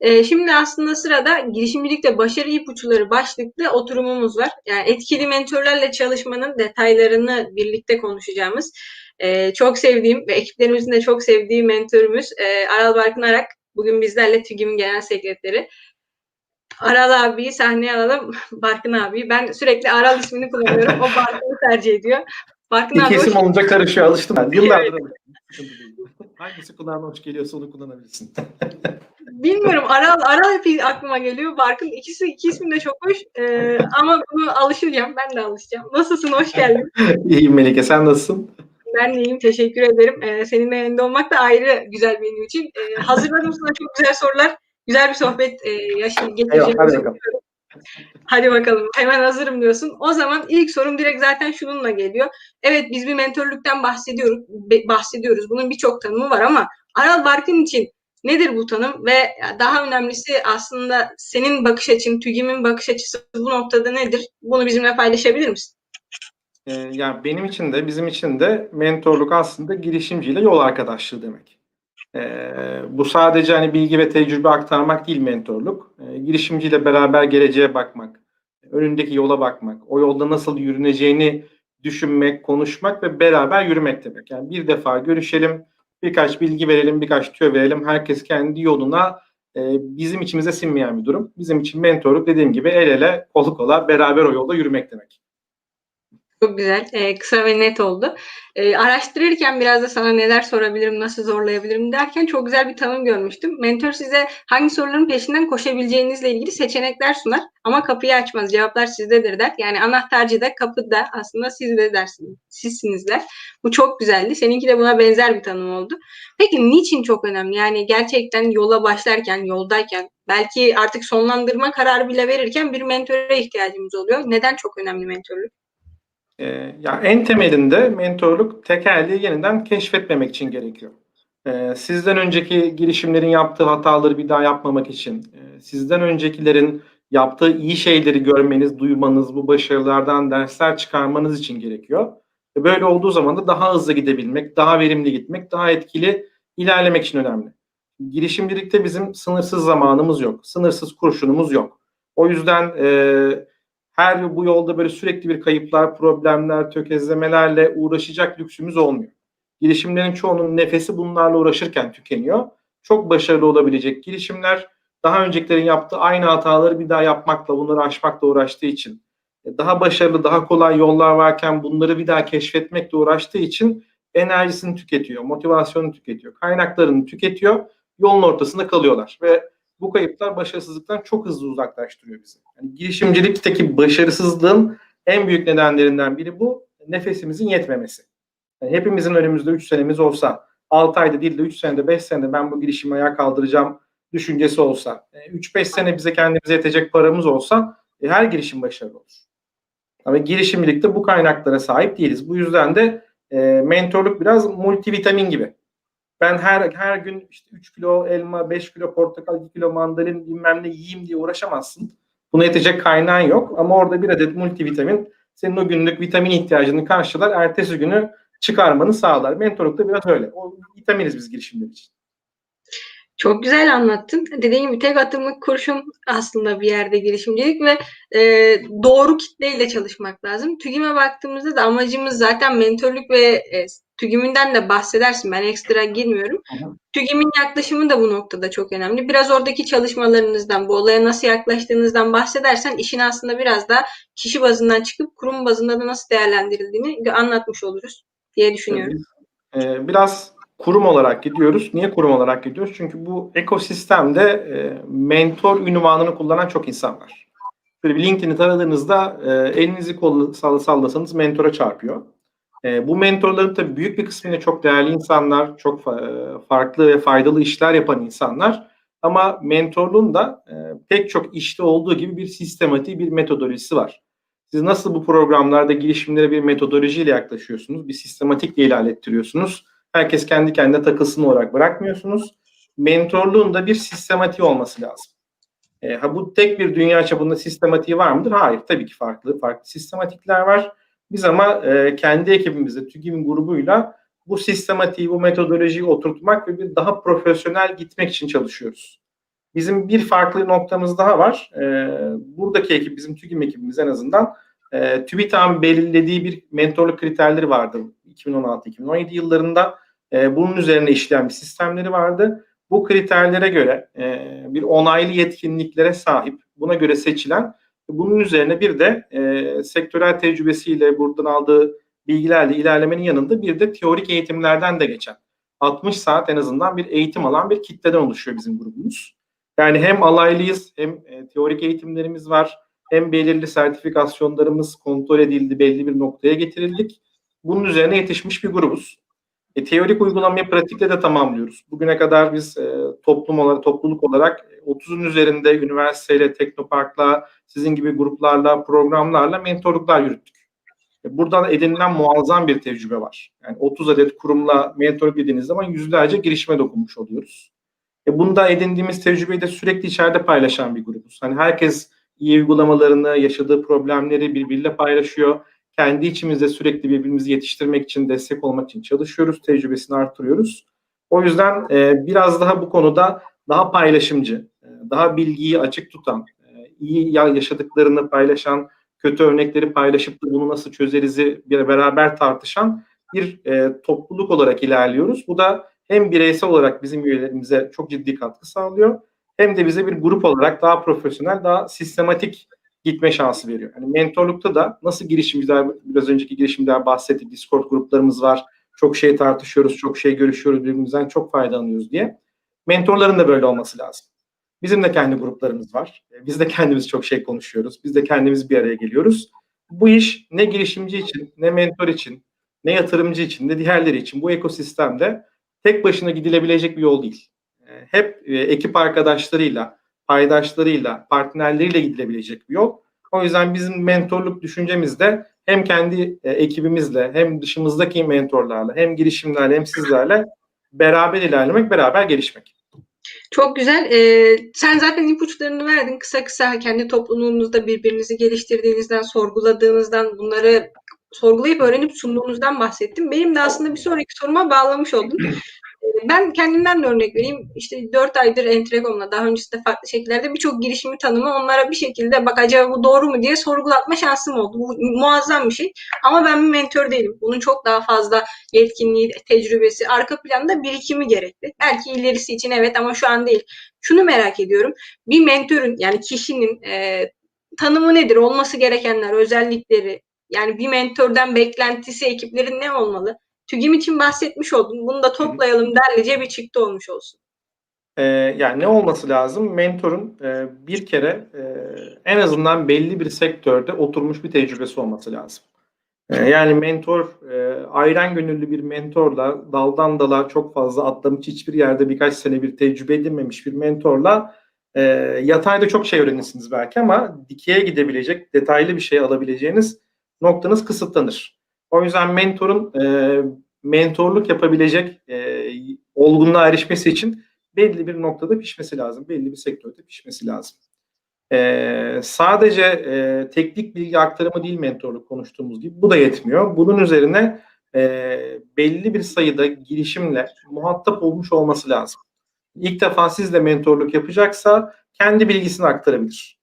Ee, şimdi aslında sırada girişimcilikte başarı ipuçları başlıklı oturumumuz var. Yani etkili mentorlarla çalışmanın detaylarını birlikte konuşacağımız e, çok sevdiğim ve ekiplerimizin de çok sevdiği mentorumuz e, Aral Barkın Arak. Bugün bizlerle TÜGİM Genel Sekreteri. Aral abiyi sahneye alalım. Barkın abi. Ben sürekli Aral ismini kullanıyorum. O Barkın'ı tercih ediyor. Barkın abi İki hoş isim olunca karışıyor. Alıştım ben. Yıllardır. Hangisi kulağına hoş geliyorsa onu kullanabilirsin. Bilmiyorum Aral Aral hep aklıma geliyor. Barkın ikisi iki ismi de çok hoş. Ee, ama bunu alışacağım. Ben de alışacağım. Nasılsın? Hoş geldin. İyiyim Melike. Sen nasılsın? Ben de iyiyim. Teşekkür ederim. Ee, seninle yanında olmak da ayrı güzel benim için. Ee, hazırladım sana çok güzel sorular. Güzel bir sohbet e, yaşay- Eyvallah. Hadi bakalım. Hadi bakalım. Hemen hazırım diyorsun. O zaman ilk sorum direkt zaten şununla geliyor. Evet biz bir mentörlükten bahsediyoruz. bahsediyoruz. Bunun birçok tanımı var ama Aral Barkın için nedir bu tanım ve daha önemlisi aslında senin bakış açın, TÜGİM'in bakış açısı bu noktada nedir? Bunu bizimle paylaşabilir misin? Ee, yani benim için de bizim için de mentorluk aslında girişimciyle yol arkadaşlığı demek. Ee, bu sadece hani bilgi ve tecrübe aktarmak değil mentorluk. Ee, girişimciyle beraber geleceğe bakmak, önündeki yola bakmak, o yolda nasıl yürüneceğini düşünmek, konuşmak ve beraber yürümek demek. Yani bir defa görüşelim, birkaç bilgi verelim, birkaç tüyo verelim. Herkes kendi yoluna e, bizim içimize sinmeyen bir durum. Bizim için mentorluk dediğim gibi el ele, kol kola beraber o yolda yürümek demek. Çok güzel. Ee, kısa ve net oldu. Ee, araştırırken biraz da sana neler sorabilirim, nasıl zorlayabilirim derken çok güzel bir tanım görmüştüm. Mentor size hangi soruların peşinden koşabileceğinizle ilgili seçenekler sunar ama kapıyı açmaz. Cevaplar sizdedir der. Yani anahtarcı da kapıda aslında sizde dersiniz. Sizsinizler. Bu çok güzeldi. Seninki de buna benzer bir tanım oldu. Peki niçin çok önemli? Yani gerçekten yola başlarken, yoldayken, belki artık sonlandırma kararı bile verirken bir mentöre ihtiyacımız oluyor. Neden çok önemli mentörlük? Ee, ya en temelinde mentorluk tekerleği yeniden keşfetmemek için gerekiyor. Ee, sizden önceki girişimlerin yaptığı hataları bir daha yapmamak için, e, sizden öncekilerin yaptığı iyi şeyleri görmeniz, duymanız, bu başarılardan dersler çıkarmanız için gerekiyor. E, Böyle olduğu zaman da daha hızlı gidebilmek, daha verimli gitmek, daha etkili ilerlemek için önemli. Girişimcilikte bizim sınırsız zamanımız yok, sınırsız kurşunumuz yok. O yüzden e, her bu yolda böyle sürekli bir kayıplar, problemler, tökezlemelerle uğraşacak lüksümüz olmuyor. Girişimlerin çoğunun nefesi bunlarla uğraşırken tükeniyor. Çok başarılı olabilecek girişimler daha öncekilerin yaptığı aynı hataları bir daha yapmakla, bunları aşmakla uğraştığı için, e, daha başarılı, daha kolay yollar varken bunları bir daha keşfetmekle uğraştığı için enerjisini tüketiyor, motivasyonunu tüketiyor, kaynaklarını tüketiyor, yolun ortasında kalıyorlar ve bu kayıplar başarısızlıktan çok hızlı uzaklaştırıyor bizi. Yani girişimcilikteki başarısızlığın en büyük nedenlerinden biri bu nefesimizin yetmemesi. Yani hepimizin önümüzde 3 senemiz olsa, 6 ayda değil de 3 senede 5 senede ben bu girişimi ayağa kaldıracağım düşüncesi olsa, 3-5 sene bize kendimize yetecek paramız olsa e, her girişim başarılı olur. Ama girişimcilikte bu kaynaklara sahip değiliz. Bu yüzden de e, mentorluk biraz multivitamin gibi. Ben her her gün işte 3 kilo elma, 5 kilo portakal, 2 kilo mandalin bilmem ne yiyeyim diye uğraşamazsın. Buna yetecek kaynağın yok ama orada bir adet multivitamin senin o günlük vitamin ihtiyacını karşılar. Ertesi günü çıkarmanı sağlar. Mentorluk da biraz öyle. O vitaminiz biz girişimler için. Çok güzel anlattın. Dediğim gibi tek atımlık kurşun aslında bir yerde girişimcilik ve e, doğru kitleyle çalışmak lazım. TÜGİM'e baktığımızda da amacımız zaten mentörlük ve e, TÜGİM'inden de bahsedersin. Ben ekstra girmiyorum. TÜGİM'in yaklaşımı da bu noktada çok önemli. Biraz oradaki çalışmalarınızdan, bu olaya nasıl yaklaştığınızdan bahsedersen işin aslında biraz da kişi bazından çıkıp kurum bazında da nasıl değerlendirildiğini anlatmış oluruz diye düşünüyorum. Biz, e, biraz kurum olarak gidiyoruz. Niye kurum olarak gidiyoruz? Çünkü bu ekosistemde e, mentor ünvanını kullanan çok insan var. Böyle LinkedIn'i taradığınızda e, elinizi kolu sall- sallasanız mentora çarpıyor. E, bu mentorların tabii büyük bir kısmıyla çok değerli insanlar, çok fa- e, farklı ve faydalı işler yapan insanlar. Ama mentorluğun da e, pek çok işte olduğu gibi bir sistematiği, bir metodolojisi var. Siz nasıl bu programlarda girişimlere bir metodolojiyle yaklaşıyorsunuz, bir sistematikle ilerlettiriyorsunuz. Herkes kendi kendine takılsın olarak bırakmıyorsunuz. Mentorluğun da bir sistematiği olması lazım. E, ha bu tek bir dünya çapında sistematiği var mıdır? Hayır, tabii ki farklı farklı sistematikler var. Biz ama e, kendi ekibimizde, TÜGİM grubuyla bu sistematiği, bu metodolojiyi oturtmak ve bir daha profesyonel gitmek için çalışıyoruz. Bizim bir farklı noktamız daha var. E, buradaki ekip, bizim TÜGİM ekibimiz en azından e, TÜBİTAK'ın belirlediği bir mentorluk kriterleri vardı 2016-2017 yıllarında. E, bunun üzerine işleyen bir sistemleri vardı. Bu kriterlere göre e, bir onaylı yetkinliklere sahip, buna göre seçilen, bunun üzerine bir de e, sektörel tecrübesiyle buradan aldığı bilgilerle ilerlemenin yanında bir de teorik eğitimlerden de geçen 60 saat en azından bir eğitim alan bir kitleden oluşuyor bizim grubumuz. Yani hem alaylıyız hem e, teorik eğitimlerimiz var hem belirli sertifikasyonlarımız kontrol edildi, belli bir noktaya getirildik. Bunun üzerine yetişmiş bir grubuz. E, teorik uygulamayı pratikle de tamamlıyoruz. Bugüne kadar biz e, toplum olarak, topluluk olarak 30'un üzerinde üniversiteyle, teknoparkla, sizin gibi gruplarla, programlarla mentorluklar yürüttük. E, buradan edinilen muazzam bir tecrübe var. Yani 30 adet kurumla mentorluk dediğiniz zaman yüzlerce girişime dokunmuş oluyoruz. E, bunda edindiğimiz tecrübeyi de sürekli içeride paylaşan bir grubuz. Hani herkes iyi uygulamalarını, yaşadığı problemleri birbiriyle paylaşıyor. Kendi içimizde sürekli birbirimizi yetiştirmek için, destek olmak için çalışıyoruz, tecrübesini arttırıyoruz. O yüzden e, biraz daha bu konuda daha paylaşımcı, e, daha bilgiyi açık tutan, e, iyi yaşadıklarını paylaşan, kötü örnekleri paylaşıp da bunu nasıl çözerizi bir beraber tartışan bir e, topluluk olarak ilerliyoruz. Bu da hem bireysel olarak bizim üyelerimize çok ciddi katkı sağlıyor hem de bize bir grup olarak daha profesyonel, daha sistematik gitme şansı veriyor. Yani mentorlukta da nasıl girişimciler, biraz önceki girişimden bahsettik, Discord gruplarımız var. Çok şey tartışıyoruz, çok şey görüşüyoruz, birbirimizden çok faydalanıyoruz diye. Mentorların da böyle olması lazım. Bizim de kendi gruplarımız var. Biz de kendimiz çok şey konuşuyoruz. Biz de kendimiz bir araya geliyoruz. Bu iş ne girişimci için, ne mentor için, ne yatırımcı için, ne diğerleri için bu ekosistemde tek başına gidilebilecek bir yol değil. Hep e, ekip arkadaşlarıyla, paydaşlarıyla, partnerleriyle gidilebilecek bir yol. O yüzden bizim mentorluk düşüncemizde hem kendi e, ekibimizle, hem dışımızdaki mentorlarla, hem girişimlerle, hem sizlerle beraber ilerlemek, beraber gelişmek. Çok güzel. Ee, sen zaten ipuçlarını verdin. Kısa kısa kendi topluluğunuzda birbirinizi geliştirdiğinizden, sorguladığınızdan, bunları sorgulayıp öğrenip sunduğunuzdan bahsettim. Benim de aslında bir sonraki soruma bağlamış oldum. Ben kendimden de örnek vereyim. İşte 4 aydır Entrecom'la daha öncesinde farklı şekillerde birçok girişimi tanımı onlara bir şekilde bak acaba bu doğru mu diye sorgulatma şansım oldu. Bu muazzam bir şey. Ama ben bir mentor değilim. Bunun çok daha fazla yetkinliği, tecrübesi, arka planda birikimi gerekli. Belki ilerisi için evet ama şu an değil. Şunu merak ediyorum. Bir mentorun yani kişinin e, tanımı nedir? Olması gerekenler, özellikleri, yani bir mentordan beklentisi ekiplerin ne olmalı? TÜGİM için bahsetmiş oldun. Bunu da toplayalım derlice bir çıktı olmuş olsun. Ee, yani ne olması lazım? Mentorun e, bir kere e, en azından belli bir sektörde oturmuş bir tecrübesi olması lazım. E, yani mentor, e, ayran gönüllü bir mentorla, daldan dala çok fazla atlamış hiçbir yerde birkaç sene bir tecrübe edinmemiş bir mentorla e, yatayda çok şey öğrenirsiniz belki ama dikeye gidebilecek, detaylı bir şey alabileceğiniz noktanız kısıtlanır. O yüzden mentorun e, mentorluk yapabilecek e, olgunluğa erişmesi için belli bir noktada pişmesi lazım. Belli bir sektörde pişmesi lazım. E, sadece e, teknik bilgi aktarımı değil mentorluk konuştuğumuz gibi bu da yetmiyor. Bunun üzerine e, belli bir sayıda girişimle muhatap olmuş olması lazım. İlk defa sizle mentorluk yapacaksa kendi bilgisini aktarabilir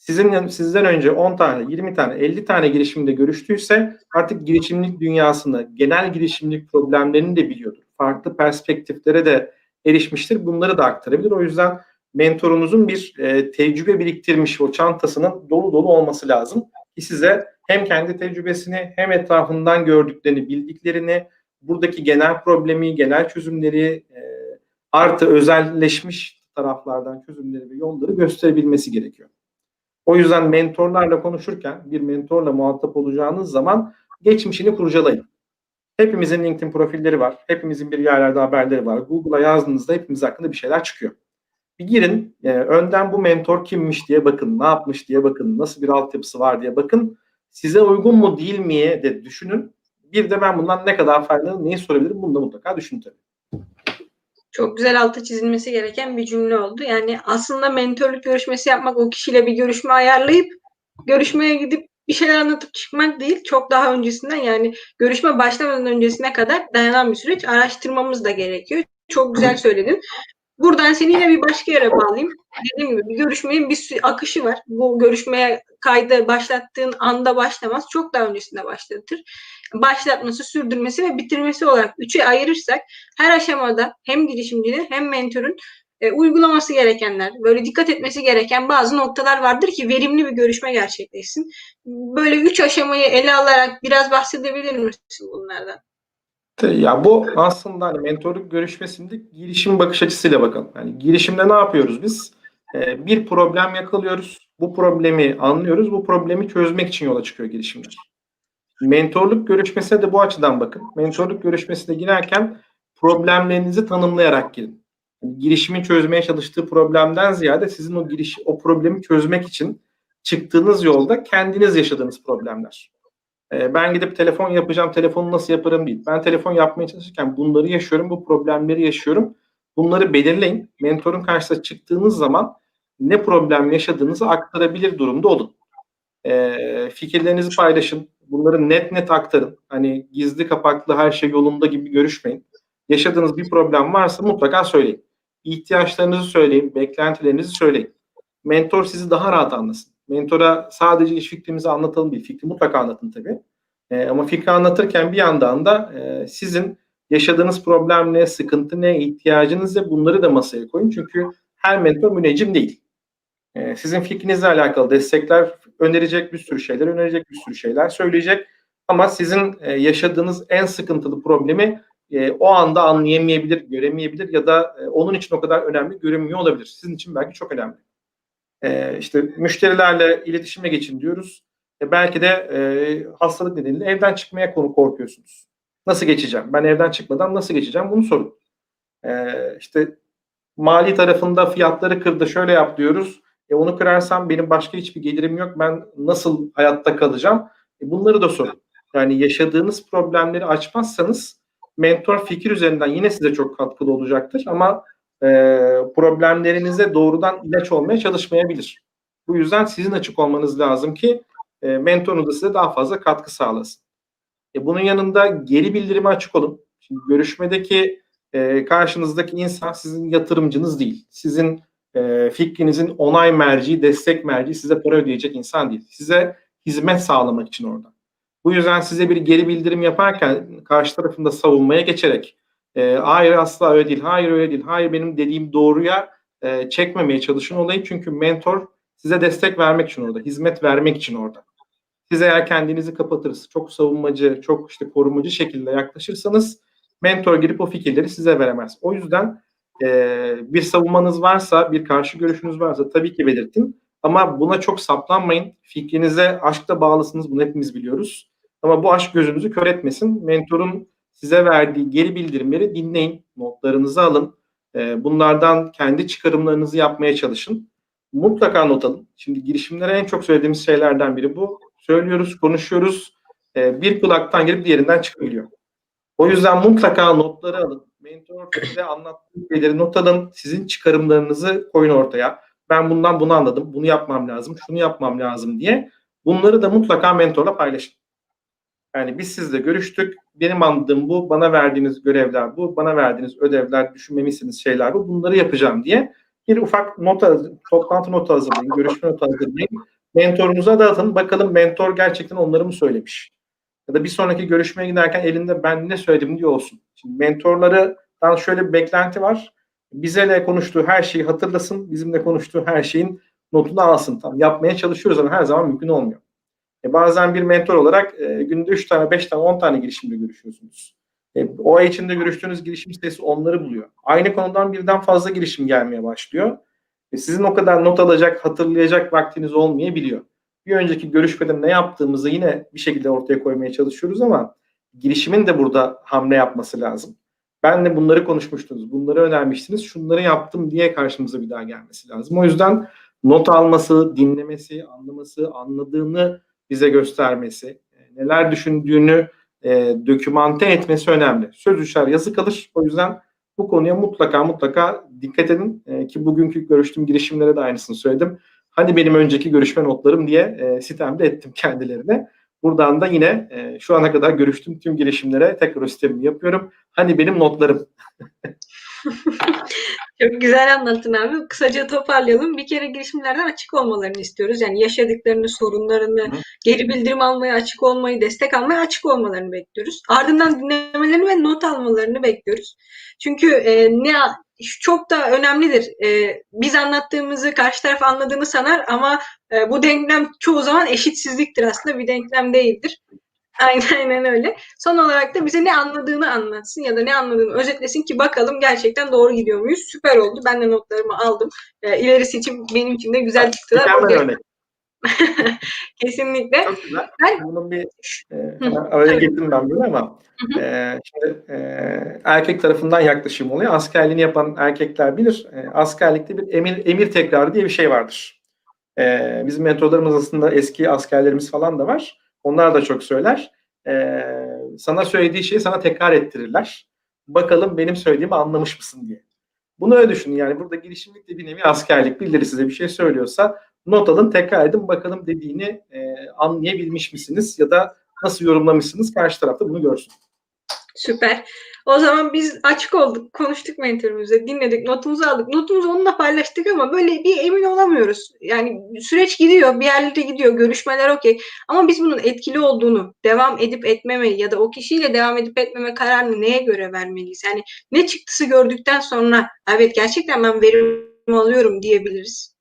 sizin sizden önce 10 tane, 20 tane, 50 tane girişimde görüştüyse artık girişimlik dünyasını, genel girişimlik problemlerini de biliyordur. Farklı perspektiflere de erişmiştir. Bunları da aktarabilir. O yüzden mentorunuzun bir e, tecrübe biriktirmiş o çantasının dolu dolu olması lazım ki size hem kendi tecrübesini hem etrafından gördüklerini, bildiklerini, buradaki genel problemi, genel çözümleri e, artı özelleşmiş taraflardan çözümleri ve yolları gösterebilmesi gerekiyor. O yüzden mentorlarla konuşurken bir mentorla muhatap olacağınız zaman geçmişini kurcalayın. Hepimizin LinkedIn profilleri var. Hepimizin bir yerlerde haberleri var. Google'a yazdığınızda hepimiz hakkında bir şeyler çıkıyor. Bir girin, e, önden bu mentor kimmiş diye bakın, ne yapmış diye bakın, nasıl bir altyapısı var diye bakın. Size uygun mu değil miye de düşünün. Bir de ben bundan ne kadar faydalanırım, neyi sorabilirim bunu da mutlaka düşünün tabii çok güzel altı çizilmesi gereken bir cümle oldu. Yani aslında mentorluk görüşmesi yapmak, o kişiyle bir görüşme ayarlayıp görüşmeye gidip bir şeyler anlatıp çıkmak değil. Çok daha öncesinden yani görüşme başlamadan öncesine kadar dayanan bir süreç araştırmamız da gerekiyor. Çok güzel söyledin. Buradan seni yine bir başka yere bağlayayım. Dediğim gibi bir görüşmenin bir akışı var. Bu görüşmeye kaydı başlattığın anda başlamaz. Çok daha öncesinde başlatır. Başlatması, sürdürmesi ve bitirmesi olarak üçe ayırırsak her aşamada hem girişimcinin hem mentorun e, uygulaması gerekenler, böyle dikkat etmesi gereken bazı noktalar vardır ki verimli bir görüşme gerçekleşsin. Böyle üç aşamayı ele alarak biraz bahsedebilir misin bunlardan? Ya bu aslında hani mentorluk görüşmesinde girişim bakış açısıyla bakalım. Yani girişimde ne yapıyoruz biz? Ee, bir problem yakalıyoruz. Bu problemi anlıyoruz. Bu problemi çözmek için yola çıkıyor girişimler. Mentorluk görüşmesine de bu açıdan bakın. Mentorluk görüşmesine girerken problemlerinizi tanımlayarak girin. Yani girişimin çözmeye çalıştığı problemden ziyade sizin o giriş o problemi çözmek için çıktığınız yolda kendiniz yaşadığınız problemler. Ee, ben gidip telefon yapacağım, telefonu nasıl yaparım değil. Ben telefon yapmaya çalışırken bunları yaşıyorum, bu problemleri yaşıyorum. Bunları belirleyin. Mentorun karşısına çıktığınız zaman ne problem yaşadığınızı aktarabilir durumda olun. Ee, fikirlerinizi paylaşın. Bunları net net aktarın. Hani gizli kapaklı her şey yolunda gibi görüşmeyin. Yaşadığınız bir problem varsa mutlaka söyleyin. İhtiyaçlarınızı söyleyin, beklentilerinizi söyleyin. Mentor sizi daha rahat anlasın. Mentora sadece iş fikrimizi anlatalım değil. Fikri mutlaka anlatın tabii. E, ama fikri anlatırken bir yandan da e, sizin yaşadığınız problem ne, sıkıntı ne, ihtiyacınız ne bunları da masaya koyun. Çünkü her mentor müneccim değil. E, sizin fikrinizle alakalı destekler önerecek bir sürü şeyler, önerecek bir sürü şeyler söyleyecek. Ama sizin e, yaşadığınız en sıkıntılı problemi e, o anda anlayamayabilir, göremeyebilir ya da e, onun için o kadar önemli görünmüyor olabilir. Sizin için belki çok önemli. E, işte müşterilerle iletişime geçin diyoruz. E, belki de e, hastalık nedeniyle evden çıkmaya konu korkuyorsunuz. Nasıl geçeceğim? Ben evden çıkmadan nasıl geçeceğim? Bunu sorun. E, işte mali tarafında fiyatları kırdı şöyle yap diyoruz. E, onu kırarsam benim başka hiçbir gelirim yok. Ben nasıl hayatta kalacağım? E, bunları da sorun. Yani yaşadığınız problemleri açmazsanız mentor fikir üzerinden yine size çok katkılı olacaktır ama e, problemlerinize doğrudan ilaç olmaya çalışmayabilir. Bu yüzden sizin açık olmanız lazım ki e, mentorunuz da size daha fazla katkı sağlasın. E, bunun yanında geri bildirime açık olun. Şimdi görüşmedeki e, karşınızdaki insan sizin yatırımcınız değil. Sizin e, fikrinizin onay merci, destek merci size para ödeyecek insan değil. Size hizmet sağlamak için orada. Bu yüzden size bir geri bildirim yaparken karşı tarafında savunmaya geçerek e, hayır asla öyle değil, hayır öyle değil, hayır benim dediğim doğruya e, çekmemeye çalışın olayı. Çünkü mentor size destek vermek için orada, hizmet vermek için orada. Siz eğer kendinizi kapatırız, çok savunmacı, çok işte korumacı şekilde yaklaşırsanız mentor girip o fikirleri size veremez. O yüzden e, bir savunmanız varsa, bir karşı görüşünüz varsa tabii ki belirtin. Ama buna çok saplanmayın. Fikrinize aşkla bağlısınız. Bunu hepimiz biliyoruz. Ama bu aşk gözünüzü kör etmesin. Mentorun size verdiği geri bildirimleri dinleyin. Notlarınızı alın. E, bunlardan kendi çıkarımlarınızı yapmaya çalışın. Mutlaka not alın. Şimdi girişimlere en çok söylediğimiz şeylerden biri bu. Söylüyoruz, konuşuyoruz. E, bir kulaktan girip diğerinden çıkabiliyor. O yüzden mutlaka notları alın. Mentor size anlattığı şeyleri not alın. Sizin çıkarımlarınızı koyun ortaya. Ben bundan bunu anladım. Bunu yapmam lazım. Şunu yapmam lazım diye. Bunları da mutlaka mentorla paylaşın. Yani biz sizle görüştük. Benim anladığım bu. Bana verdiğiniz görevler bu. Bana verdiğiniz ödevler, düşünmemi istediğiniz şeyler bu. Bunları yapacağım diye bir ufak nota, toplantı notu hazırlayın. Görüşme notu hazırlayın. Mentorunuza dağıtın. Bakalım mentor gerçekten onları mı söylemiş? Ya da bir sonraki görüşmeye giderken elinde ben ne söyledim diye olsun. Şimdi mentorlardan şöyle bir beklenti var. Bizle konuştuğu her şeyi hatırlasın. Bizimle konuştuğu her şeyin notunu alsın. Tam yapmaya çalışıyoruz ama her zaman mümkün olmuyor. E bazen bir mentor olarak e, günde 3 tane, 5 tane, 10 tane girişimle görüşüyorsunuz. E, o ay içinde görüştüğünüz girişim sayısı onları buluyor. Aynı konudan birden fazla girişim gelmeye başlıyor. E, sizin o kadar not alacak, hatırlayacak vaktiniz olmayabiliyor. Bir önceki görüşmede ne yaptığımızı yine bir şekilde ortaya koymaya çalışıyoruz ama girişimin de burada hamle yapması lazım. Ben de bunları konuşmuştunuz, bunları önermiştiniz, şunları yaptım diye karşımıza bir daha gelmesi lazım. O yüzden not alması, dinlemesi, anlaması, anladığını bize göstermesi, neler düşündüğünü e, dokümante etmesi önemli. Söz düşer, yazı kalır. O yüzden bu konuya mutlaka mutlaka dikkat edin e, ki bugünkü görüştüğüm girişimlere de aynısını söyledim. Hani benim önceki görüşme notlarım diye e, sitemde ettim kendilerine. Buradan da yine e, şu ana kadar görüştüğüm tüm girişimlere tekrar sistemimi yapıyorum. Hani benim notlarım. Çok güzel anlattın abi. Kısaca toparlayalım. Bir kere girişimlerden açık olmalarını istiyoruz. Yani yaşadıklarını, sorunlarını, Hı. geri bildirim almaya açık olmayı, destek almaya açık olmalarını bekliyoruz. Ardından dinlemelerini ve not almalarını bekliyoruz. Çünkü e, ne çok da önemlidir. E, biz anlattığımızı karşı taraf anladığını sanar ama e, bu denklem çoğu zaman eşitsizliktir aslında. Bir denklem değildir. Aynen, aynen öyle. Son olarak da bize ne anladığını anlatsın ya da ne anladığını özetlesin ki bakalım gerçekten doğru gidiyor muyuz? Süper oldu. Ben de notlarımı aldım. E, ilerisi için benim için de güzel çıktılar. Mükemmel. Kesinlikle. Çok güzel. Ben- Bunun bir e, araya girdim ben böyle ama Hı e, şimdi e, erkek tarafından yaklaşım oluyor. Askerliğini yapan erkekler bilir. E, askerlikte bir emir, emir tekrarı diye bir şey vardır. E, bizim mentorlarımız aslında eski askerlerimiz falan da var. Onlar da çok söyler. E, sana söylediği şeyi sana tekrar ettirirler. Bakalım benim söylediğimi anlamış mısın diye. Bunu öyle düşünün. Yani burada girişimlik de bir nevi askerlik. Birileri size bir şey söylüyorsa not alın, tekrar edin. Bakalım dediğini e, anlayabilmiş misiniz ya da nasıl yorumlamışsınız karşı tarafta bunu görsün. Süper. O zaman biz açık olduk, konuştuk mentorumuza, dinledik, notumuzu aldık. Notumuzu onunla paylaştık ama böyle bir emin olamıyoruz. Yani süreç gidiyor, bir yerlere gidiyor, görüşmeler okey. Ama biz bunun etkili olduğunu, devam edip etmemeyi ya da o kişiyle devam edip etmeme kararını neye göre vermeliyiz? Yani ne çıktısı gördükten sonra evet gerçekten ben verim alıyorum diyebiliriz.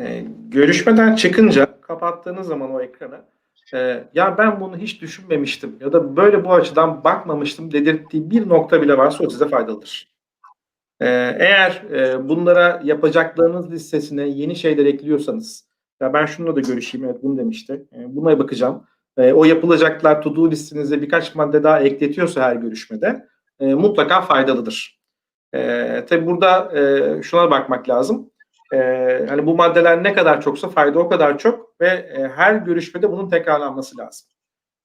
E, görüşmeden çıkınca kapattığınız zaman o ekranı e, ya ben bunu hiç düşünmemiştim ya da böyle bu açıdan bakmamıştım dedirttiği bir nokta bile varsa o size faydalıdır. E, eğer e, bunlara yapacaklarınız listesine yeni şeyler ekliyorsanız ya ben şununla da görüşeyim evet bunu demişti. E, buna bakacağım. E, o yapılacaklar to do listenize birkaç madde daha ekletiyorsa her görüşmede e, mutlaka faydalıdır. E, tabi burada e, şuna bakmak lazım. Ee, hani bu maddeler ne kadar çoksa fayda o kadar çok ve e, her görüşmede bunun tekrarlanması lazım.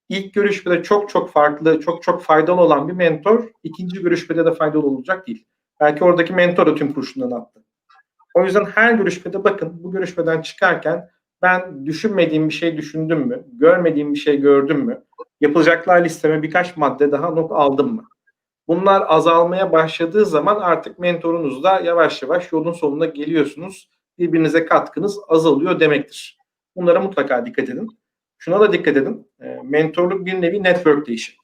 İlk görüşmede çok çok farklı, çok çok faydalı olan bir mentor ikinci görüşmede de faydalı olacak değil. Belki oradaki mentor da tüm kurşundan attı. O yüzden her görüşmede bakın bu görüşmeden çıkarken ben düşünmediğim bir şey düşündüm mü? Görmediğim bir şey gördüm mü? Yapılacaklar listeme birkaç madde daha not aldım mı? Bunlar azalmaya başladığı zaman artık mentorunuzla yavaş yavaş yolun sonuna geliyorsunuz. Birbirinize katkınız azalıyor demektir. Bunlara mutlaka dikkat edin. Şuna da dikkat edin. E, mentorluk bir nevi network değişim.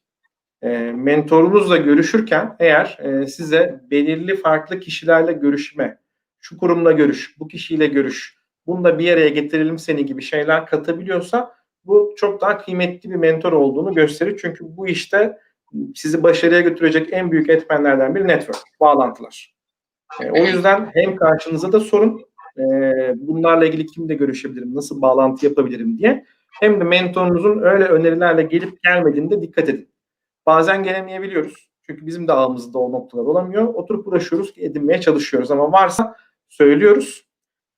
E, mentorunuzla görüşürken eğer e, size belirli farklı kişilerle görüşme, şu kurumla görüş, bu kişiyle görüş, bununla bir araya getirelim seni gibi şeyler katabiliyorsa bu çok daha kıymetli bir mentor olduğunu gösterir. Çünkü bu işte sizi başarıya götürecek en büyük etmenlerden biri network, bağlantılar. E, o yüzden hem karşınıza da sorun, e, bunlarla ilgili kimle görüşebilirim, nasıl bağlantı yapabilirim diye. Hem de mentorunuzun öyle önerilerle gelip gelmediğinde dikkat edin. Bazen gelemeyebiliyoruz. Çünkü bizim de ağımızda o noktalar olamıyor. Oturup uğraşıyoruz, edinmeye çalışıyoruz. Ama varsa söylüyoruz.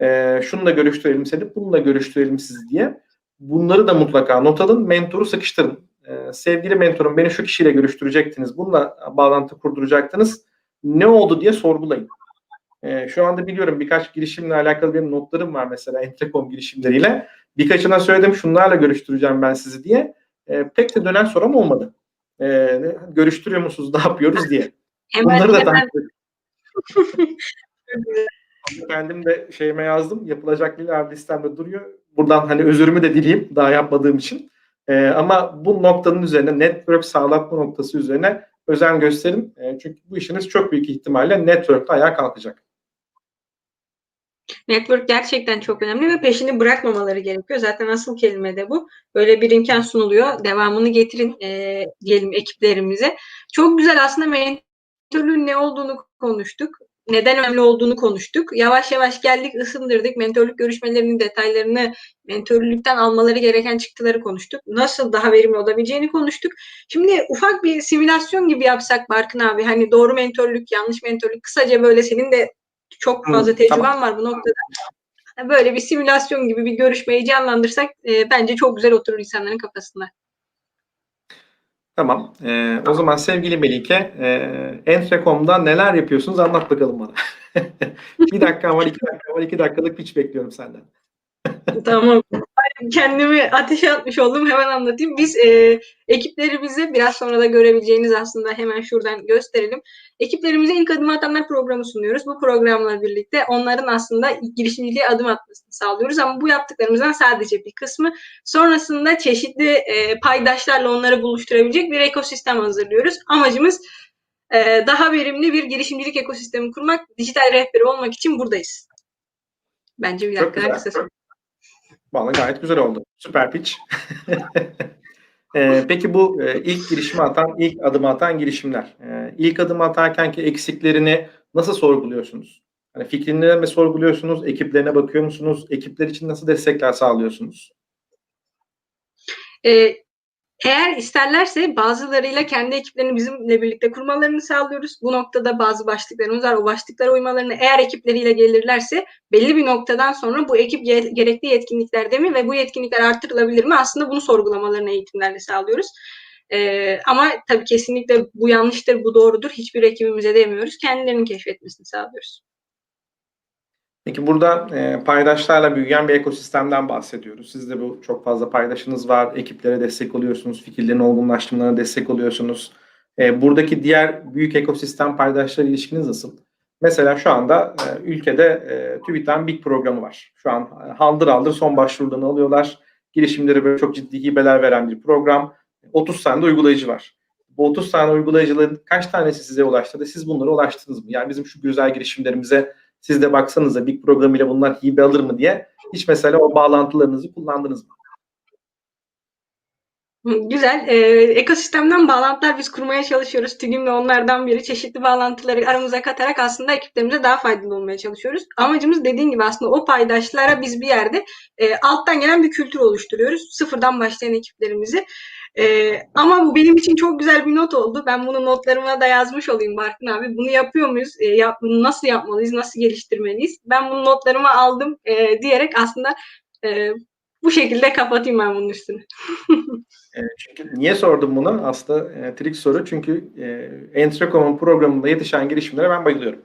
E, şununla görüştürelim seni, bununla görüştürelim siz diye. Bunları da mutlaka not alın, mentoru sıkıştırın ee, sevgili mentorum beni şu kişiyle görüştürecektiniz, bununla bağlantı kurduracaktınız. Ne oldu diye sorgulayın. Ee, şu anda biliyorum birkaç girişimle alakalı benim notlarım var mesela Entrekom girişimleriyle. Birkaçına söyledim şunlarla görüştüreceğim ben sizi diye. Ee, pek de dönen sorum olmadı. Ee, görüştürüyor musunuz, ne yapıyoruz diye. Hemen Bunları da takip. Kendim de şeyime yazdım. Yapılacak lider listemde duruyor. Buradan hani özürümü de dileyeyim daha yapmadığım için. Ee, ama bu noktanın üzerine network sağlatma noktası üzerine özen gösterin. Ee, çünkü bu işiniz çok büyük ihtimalle network'te ayağa kalkacak. Network gerçekten çok önemli ve peşini bırakmamaları gerekiyor. Zaten asıl kelime de bu. Böyle bir imkan sunuluyor. Devamını getirin e, diyelim ekiplerimize. Çok güzel aslında mentorluğun ne olduğunu konuştuk. Neden önemli olduğunu konuştuk. Yavaş yavaş geldik, ısındırdık. Mentorluk görüşmelerinin detaylarını, mentorluktan almaları gereken çıktıları konuştuk. Nasıl daha verimli olabileceğini konuştuk. Şimdi ufak bir simülasyon gibi yapsak Barkın abi. Hani doğru mentorluk, yanlış mentorluk. Kısaca böyle senin de çok fazla tecrüben tamam. var bu noktada. Böyle bir simülasyon gibi bir görüşmeyi canlandırsak e, bence çok güzel oturur insanların kafasında. Tamam. Ee, o zaman sevgili Melike, e, Entrekom'da neler yapıyorsunuz anlat bakalım bana. bir dakika var, iki dakika var, iki dakikalık pitch bekliyorum senden. Tamam. Kendimi ateşe atmış oldum. Hemen anlatayım. Biz e, ekiplerimizi biraz sonra da görebileceğiniz aslında hemen şuradan gösterelim. Ekiplerimize ilk adım atanlar programı sunuyoruz. Bu programla birlikte onların aslında girişimciliğe adım atmasını sağlıyoruz ama bu yaptıklarımızdan sadece bir kısmı. Sonrasında çeşitli e, paydaşlarla onları buluşturabilecek bir ekosistem hazırlıyoruz. Amacımız e, daha verimli bir girişimcilik ekosistemi kurmak, dijital rehberi olmak için buradayız. Bence bir dakika kısa Vallahi gayet güzel oldu. Süper pitch. Ee, peki bu e, ilk girişimi atan, ilk adımı atan girişimler. Ee, ilk adımı atarken ki eksiklerini nasıl sorguluyorsunuz? Hani fikrini mi sorguluyorsunuz? Ekiplerine bakıyor musunuz? Ekipler için nasıl destekler sağlıyorsunuz? Ee, eğer isterlerse bazılarıyla kendi ekiplerini bizimle birlikte kurmalarını sağlıyoruz. Bu noktada bazı başlıklarımız var. O başlıklara uymalarını eğer ekipleriyle gelirlerse belli bir noktadan sonra bu ekip ge- gerekli yetkinliklerde mi ve bu yetkinlikler artırılabilir mi? Aslında bunu sorgulamalarını eğitimlerle sağlıyoruz. Ee, ama tabii kesinlikle bu yanlıştır, bu doğrudur. Hiçbir ekibimize demiyoruz. Kendilerinin keşfetmesini sağlıyoruz. Peki burada e, paydaşlarla büyüyen bir ekosistemden bahsediyoruz. Sizde bu çok fazla paydaşınız var. Ekiplere destek oluyorsunuz. Fikirlerin olgunlaştırmalarına destek oluyorsunuz. E, buradaki diğer büyük ekosistem paydaşlar ilişkiniz nasıl? Mesela şu anda e, ülkede e, TÜBİTAK'ın Big programı var. Şu an e, haldır haldır son başvurularını alıyorlar. Girişimlere böyle çok ciddi hibeler veren bir program. 30 tane de uygulayıcı var. Bu 30 tane uygulayıcıların kaç tanesi size ulaştı siz bunlara ulaştınız mı? Yani bizim şu güzel girişimlerimize siz de baksanıza Big programıyla bunlar hibe alır mı diye hiç mesela o bağlantılarınızı kullandınız mı? Güzel. Ee, ekosistemden bağlantılar biz kurmaya çalışıyoruz. TÜGİM de onlardan biri. Çeşitli bağlantıları aramıza katarak aslında ekiplerimize daha faydalı olmaya çalışıyoruz. Amacımız dediğin gibi aslında o paydaşlara biz bir yerde e, alttan gelen bir kültür oluşturuyoruz. Sıfırdan başlayan ekiplerimizi. E, ama bu benim için çok güzel bir not oldu. Ben bunu notlarıma da yazmış olayım Barkın abi. Bunu yapıyor muyuz? E, yap, bunu nasıl yapmalıyız? Nasıl geliştirmeliyiz? Ben bunu notlarıma aldım e, diyerek aslında e, bu şekilde kapatayım ben bunun üstünü. Çünkü niye sordum bunu? Aslında e, trik soru. Çünkü e, Entrecom'un programında yetişen girişimlere ben bayılıyorum.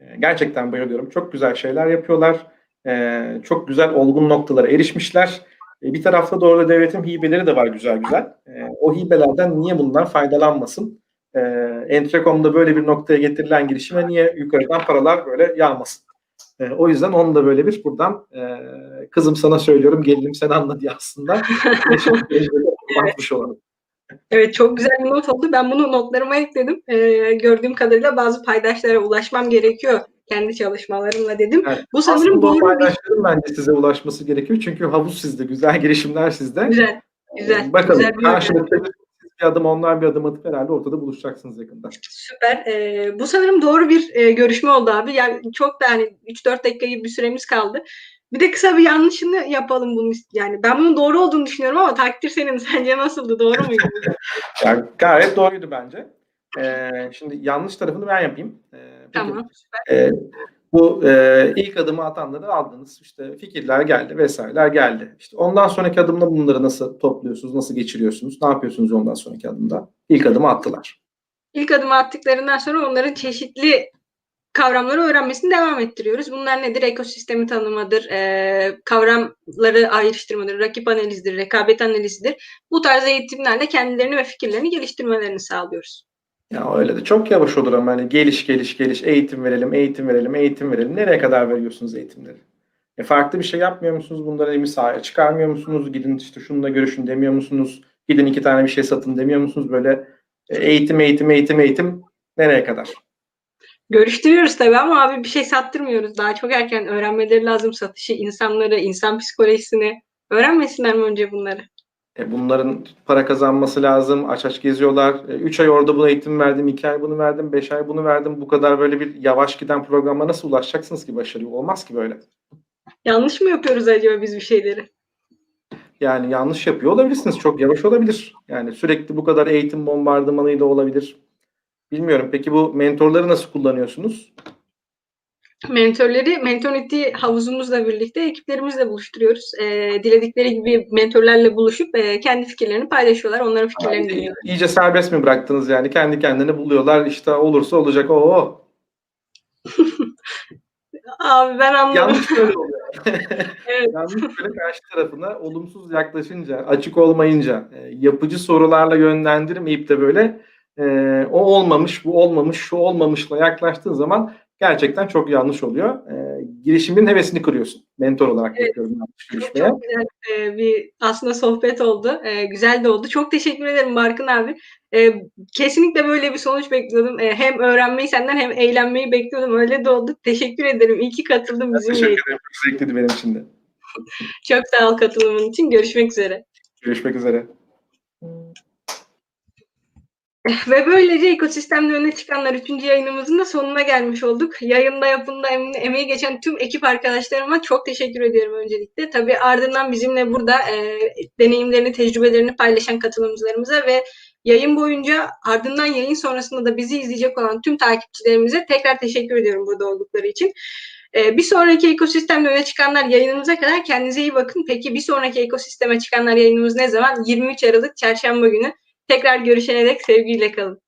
E, gerçekten bayılıyorum. Çok güzel şeyler yapıyorlar. E, çok güzel olgun noktalara erişmişler. E, bir tarafta da orada devletin hibeleri de var güzel güzel. E, o hibelerden niye bunlar faydalanmasın? E, Entrecom'da böyle bir noktaya getirilen girişime niye yukarıdan paralar böyle yağmasın? E, o yüzden onu da böyle bir buradan e, kızım sana söylüyorum gelinim sen anla diye aslında bakmış olalım. Evet çok güzel bir not oldu. Ben bunu notlarıma ekledim. Ee, gördüğüm kadarıyla bazı paydaşlara ulaşmam gerekiyor kendi çalışmalarımla dedim. Evet, Bu sanırım doğru bir paydaşların bence size ulaşması gerekiyor. Çünkü havuz sizde, güzel girişimler sizde. güzel. Güzel. Ee, Bakalım güzel bir karşılıklı bir adım onlar bir adım atıp herhalde ortada buluşacaksınız yakında. Süper. Ee, bu sanırım doğru bir e, görüşme oldu abi. Yani çok da hani 3-4 dakika gibi bir süremiz kaldı. Bir de kısa bir yanlışını yapalım bunun. Yani ben bunun doğru olduğunu düşünüyorum ama takdir senin. Sence nasıldı? Doğru muydu? Yani gayet doğruydu bence. Ee, şimdi yanlış tarafını ben yapayım. Ee, peki, tamam. E, bu e, ilk adımı atanları aldınız. İşte fikirler geldi vesaireler geldi. İşte ondan sonraki adımda bunları nasıl topluyorsunuz, nasıl geçiriyorsunuz, ne yapıyorsunuz ondan sonraki adımda? İlk adımı attılar. İlk adımı attıklarından sonra onların çeşitli kavramları öğrenmesini devam ettiriyoruz. Bunlar nedir? Ekosistemi tanımadır, e, kavramları ayrıştırmadır, rakip analizidir, rekabet analizidir. Bu tarz eğitimlerle kendilerini ve fikirlerini geliştirmelerini sağlıyoruz. Ya öyle de çok yavaş olur ama hani geliş geliş geliş eğitim verelim, eğitim verelim, eğitim verelim. Nereye kadar veriyorsunuz eğitimleri? E farklı bir şey yapmıyor musunuz? Bunları elimi sahaya çıkarmıyor musunuz? Gidin işte şununla görüşün demiyor musunuz? Gidin iki tane bir şey satın demiyor musunuz? Böyle e, eğitim, eğitim, eğitim, eğitim nereye kadar? Görüştürüyoruz tabii ama abi bir şey sattırmıyoruz. Daha çok erken öğrenmeleri lazım satışı, insanları, insan psikolojisini. Öğrenmesinler mi önce bunları? E bunların para kazanması lazım. Aç aç geziyorlar. 3 ay orada buna eğitim verdim, 2 ay bunu verdim, 5 ay bunu verdim. Bu kadar böyle bir yavaş giden programa nasıl ulaşacaksınız ki başarıya? Olmaz ki böyle. Yanlış mı yapıyoruz acaba biz bir şeyleri? Yani yanlış yapıyor olabilirsiniz. Çok yavaş olabilir. Yani sürekli bu kadar eğitim bombardımanıyla olabilir. Bilmiyorum. Peki bu mentorları nasıl kullanıyorsunuz? Mentorları Mentority havuzumuzla birlikte ekiplerimizle buluşturuyoruz. E, diledikleri gibi mentorlarla buluşup e, kendi fikirlerini paylaşıyorlar. Onların fikirlerini Yani dinliyorlar. iyice serbest mi bıraktınız yani? Kendi kendine buluyorlar. İşte olursa olacak. Oo. Abi ben anladım. Yanlış böyle oluyor. Evet. Yanlış böyle karşı tarafına olumsuz yaklaşınca, açık olmayınca, e, yapıcı sorularla yönlendirmeyip de böyle e, o olmamış, bu olmamış, şu olmamışla yaklaştığın zaman gerçekten çok yanlış oluyor. E, girişimin hevesini kırıyorsun. Mentor olarak Evet. yapıyorum yanlış Çok, görüşmeye. çok güzel e, bir aslında sohbet oldu. E, güzel de oldu. Çok teşekkür ederim Barkın abi. E, kesinlikle böyle bir sonuç bekliyordum. E, hem öğrenmeyi senden hem eğlenmeyi bekliyordum. Öyle de oldu. Teşekkür ederim. İyi ki katıldın Ben bizimle. teşekkür ederim. Çok zevkliydi benim için de. Çok sağ ol katılımın için. Görüşmek üzere. Görüşmek üzere. Ve böylece ekosistemde öne çıkanlar 3. yayınımızın da sonuna gelmiş olduk. Yayında yapımda em- emeği geçen tüm ekip arkadaşlarıma çok teşekkür ediyorum öncelikle. Tabii ardından bizimle burada e, deneyimlerini, tecrübelerini paylaşan katılımcılarımıza ve yayın boyunca ardından yayın sonrasında da bizi izleyecek olan tüm takipçilerimize tekrar teşekkür ediyorum burada oldukları için. E, bir sonraki ekosistemde öne çıkanlar yayınımıza kadar kendinize iyi bakın. Peki bir sonraki ekosisteme çıkanlar yayınımız ne zaman? 23 Aralık Çarşamba günü. Tekrar görüşene dek sevgiyle kalın.